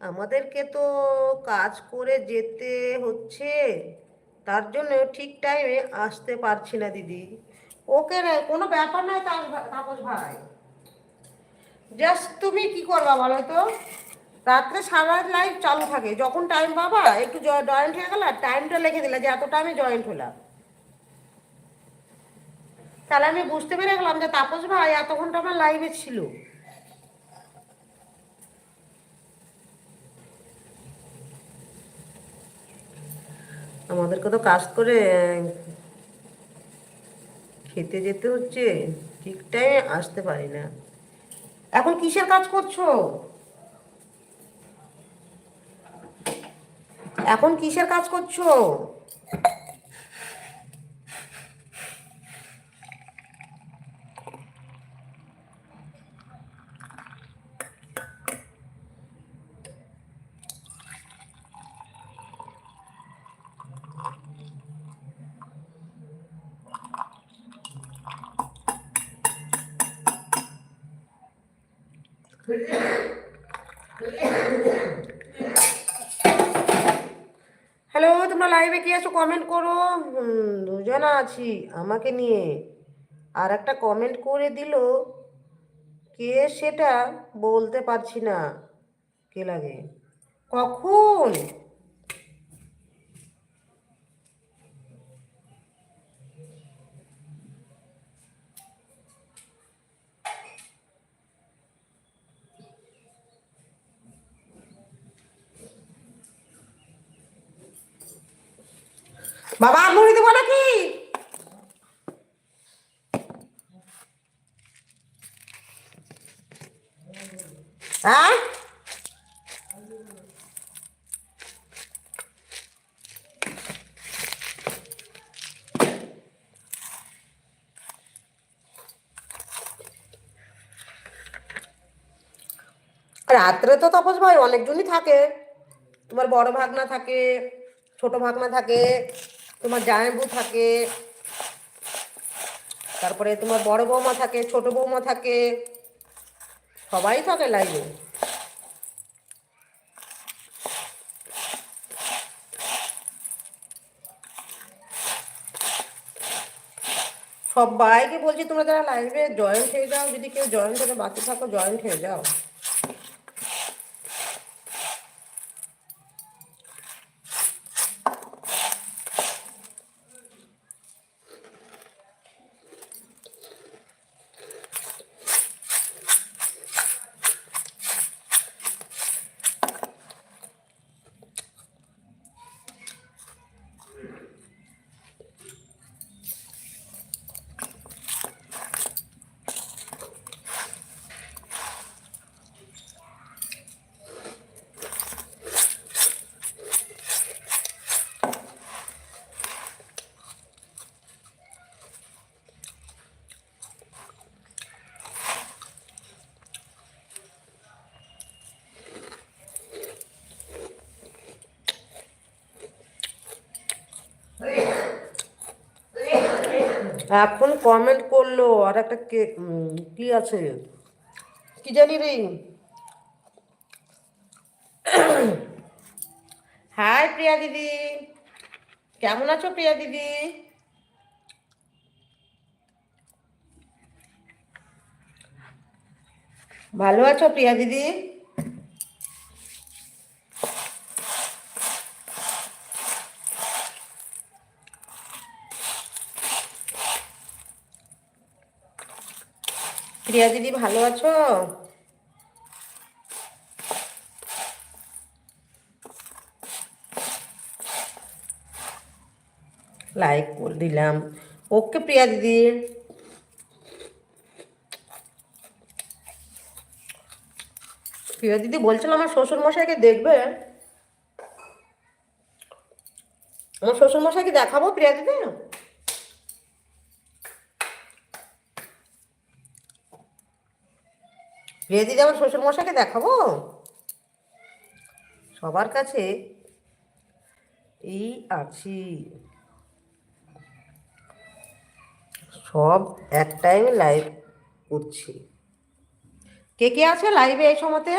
আমাদেরকে তো কাজ করে যেতে হচ্ছে, তার জন্য ঠিক টাইমে আসতে পারছি না দিদি। ওকে রে, কোনো ব্যাপার নয় তাপ- তাপস ভাই। জাস্ট তুমি কি করবা বলো তো? রাত্রে সারা লাইফ চালু থাকে, যখন টাইম পাবা, একটু জয়েন্ট হয়ে গেল টাইমটা লিখে দিলা যে এত টাইমে জয়েন্ট হলাম। তাহলে আমি বুঝতে পেরে গেলাম যে তাপস ভাই এত ঘণ্টা আমার লাইভে ছিল। আমাদেরকে তো কাজ করে খেতে যেতে হচ্ছে, ঠিক টাইমে আসতে পারি না। এখন কিসের কাজ করছ? এখন কিসের কাজ করছ? হ্যালো, তোমরা লাইভে কি আছো? কমেন্ট করো। দুজন আছি, আমাকে নিয়ে। আর একটা কমেন্ট করে দিল, কে সেটা বলতে পারছি না। কে লাগে? কখন? বাবা মুড়ি দেবো নাকি? হ্যাঁ? রাত্রে তো তপস ভাই, অনেকজনই থাকে। তোমার বড় ভাগনা থাকে, ছোট ভাগনা থাকে। তোমার জামাইবু থাকে, তারপরে তোমার বড় বৌমা থাকে, ছোট বৌমা থাকে, সবাই থাকে লাইভে সবাইকে বলছি তোমরা যারা লাইভে জয়েন্ট হয়ে যাও, যদি কেউ জয়েন্ট হতে বাকি থাকো জয়েন্ট হয়ে যাও। এখন কমেন্ট করল, আর একটা কে কি আছে? কি জানি রে? হাই প্রিয়া দিদি। কেমন আছো প্রিয়া দিদি? ভালো আছো প্রিয়া দিদি? প্রিয়া দিদি ভালো আছো? লাইক করে দিলাম। ওকে প্রিয়া দিদি। প্রিয়া দিদি বলছিল আমার শ্বশুর মশাইকে দেখবে। আমার শ্বশুর মশাইকে দেখাবো প্রিয়া দিদি প্রিয়া দিদি আমার শ্বশুর মশাইকে দেখাবো? সবার কাছে এই আছি। সব এক টাইম লাইভ করছি। কে কে আছে লাইভে এই সময়তে?